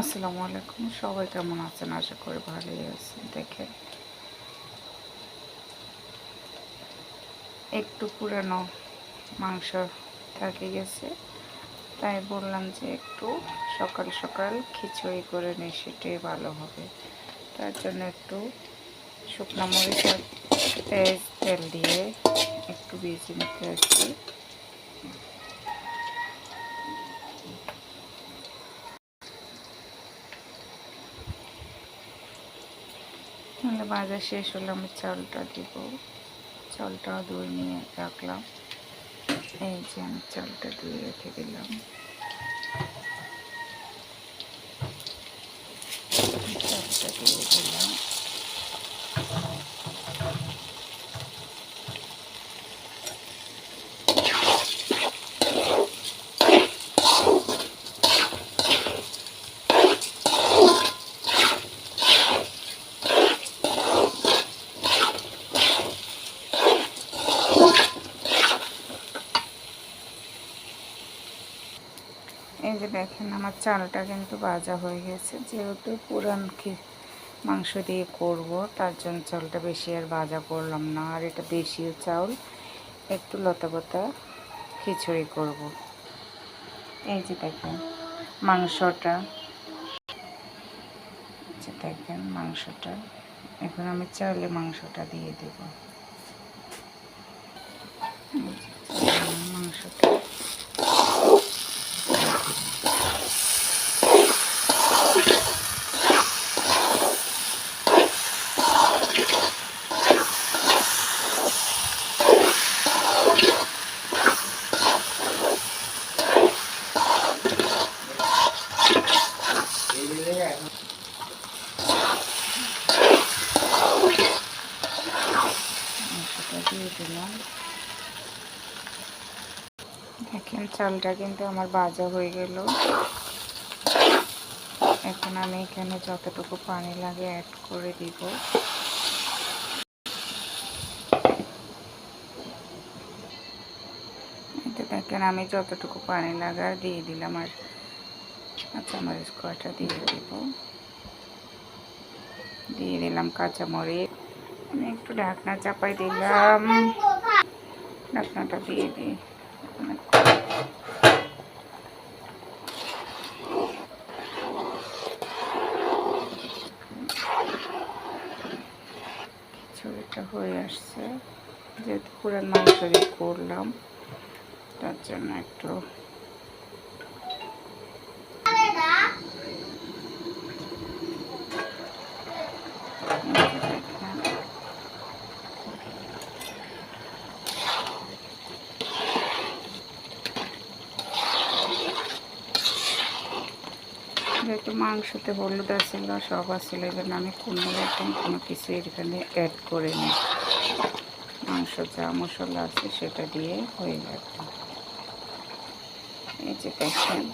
আসসালামু আলাইকুম। সবাই কেমন আছেন? আশা করি ভালোই আছেন। দেখে একটু পুরানো মাংস থাকে গেছে। তাই বললাম যে একটু সকাল সকাল খিচুড়ি করে নিই, সেটাই ভালো হবে। তার জন্য একটু শুকনো মরিচ তেল দিয়ে একটু ভেজে নিতে আসছি তাহলে বাজার শেষ হলে আমি চালটা দিব। চালটা ধুয়ে নিয়ে রাখলাম। এই যে আমি চালটা ধুয়ে রেখে দিলাম চালটা দিয়ে দিলাম এই যে দেখেন আমার চালটা কিন্তু ভাজা হয়ে গেছে। যেহেতু পুরান মাংস দিয়ে করব, তার জন্য চালটা বেশি আর ভাজা করলাম না। আর এটা দেশীয় চাউল একটু লতা পাতা খিচুড়ি করব। এই যে দেখেন মাংসটা। দেখেন মাংসটা। এখন আমি চাউলে মাংসটা দিয়ে দেব। মাংসটা সেটা দিয়ে দিলাম। দেখেন, চালটা কিন্তু আমার ভাজা হয়ে গেল। এখন আমি এখানে যতটুকু পানি লাগে অ্যাড করে দিব। দেখেন, আমি যতটুকু পানি লাগা দিয়ে দিলাম আর কাঁচামরিচ কয়টা দিয়ে দিব? দিয়ে দিলাম কাঁচামরিচ। একটু ঢাকনা চাপাই দিলাম। ঢাকনাটা দিয়ে দিই। খিচুড়িটা হয়ে আসছে। যেহেতু পুরান মাংস দিয়ে করলাম তার জন্য একটু যেহেতু মাংসতে হলুদ আছিল সব এই জন্য আমি কোনো রকম কোনো কিছু এখানে অ্যাড করে নিই মাংস যা মশলা আছে সেটা দিয়ে হয়ে যাবে এই যে দেখেন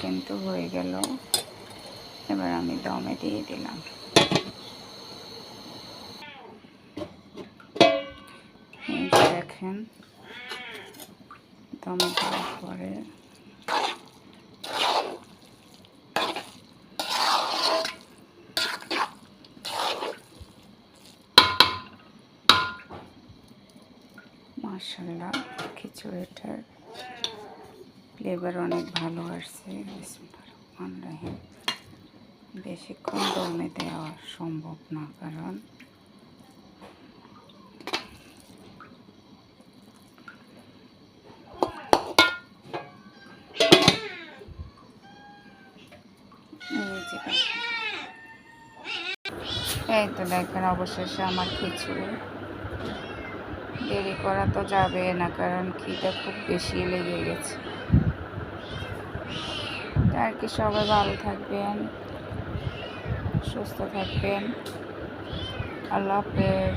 কিন্তু হয়ে গেল। এবার আমি দমে দিয়ে দিলাম। দেখেন, দমে দেওয়ার পরে মাসাল্লাহ খিচুড়িটার ফ্লেভার অনেক ভালো আসছে। বেশিক্ষণ দমে দেওয়া সম্ভব না, কারণ এই তো দেখেন, অবশেষে আমার খিচুড়ি। দেরি করা তো যাবে না, কারণ খিদা খুব বেশি লেগে গেছে। আর কি সবাই ভালো থাকবেন, সুস্থ থাকবেন। আল্লাহ হাফেজ।